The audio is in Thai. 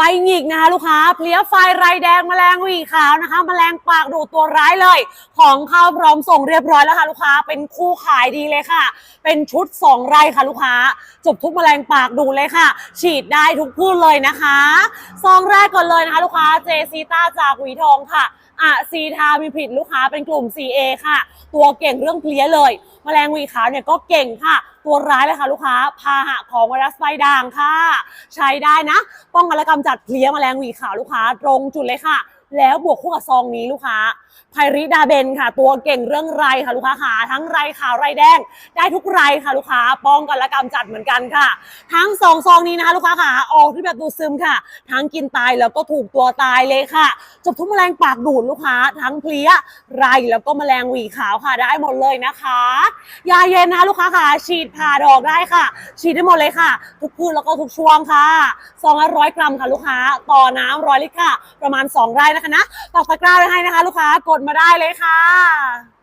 ใบหงิกนะคะลูกค้าเพลี้ยไฟไรแดงแมลงวีขาวนะคะแมลงปากดูตัวร้ายเลย ของเข้าพร้อมส่งเรียบร้อยแล้วค่ะลูกค้าเป็นคู่ขายดีเลยค่ะ เป็นชุด 2 ไร่ค่ะลูกค้า จบทุกแมลงปากดูเลยค่ะ ฉีดได้ทุกพืชเลยนะคะซองแรกก่อนเลยนะคะ ลูกค้าเจซีต้าจากหวีทองค่ะอะซีทามีผลิตลูกค้าเป็นกลุ่ม CA ค่ะ ตัวเก่งเรื่องเพลี้ยเลยแมลงวีขาวเนี่ยก็เก่งค่ะ ตัวร้ายเลยค่ะลูกค้า พาหะของไวรัสไฟด่างค่ะ ใช้ได้นะ ป้องกันและกำจัดเพลี้ยแมลงหวีขาวลูกค้า ตรงจุดเลยค่ะ แล้วบวกคู่กับซองนี้ลูกค้าไพริดาเบนค่ะ ตัวเก่งเรื่องไรค่ะลูกค้าขาทั้งไรขาวไรแดง ได้ทุกไรค่ะลูกค้าป้องกันและกำจัดเหมือนกันค่ะ ทั้งสองซองนี้นะคะลูกค้าขาออกที่แบบดูซึมค่ะ ทั้งกินตายแล้วก็ถูกตัวตายเลยค่ะ จบทุกแมลงปากดูดลูกค้า ทั้งเพลี้ยไรแล้วก็แมลงหวีขาวค่ะได้หมดเลยนะคะยาเย็นนะคะลูกค้าค่ะฉีดผ่าดอกได้ค่ะ ฉีดได้หมดเลยค่ะ ทุกพืชแล้วก็ทุกช่วงค่ะซองละร้อยกรัมค่ะลูกค้า ต่อน้ำร้อยลิตรค่ะ ประมาณ 2 ไร่นะคะนะปักตะกร้าไว้ให้นะคะ ลูกค้ากดมาได้เลยค่ะ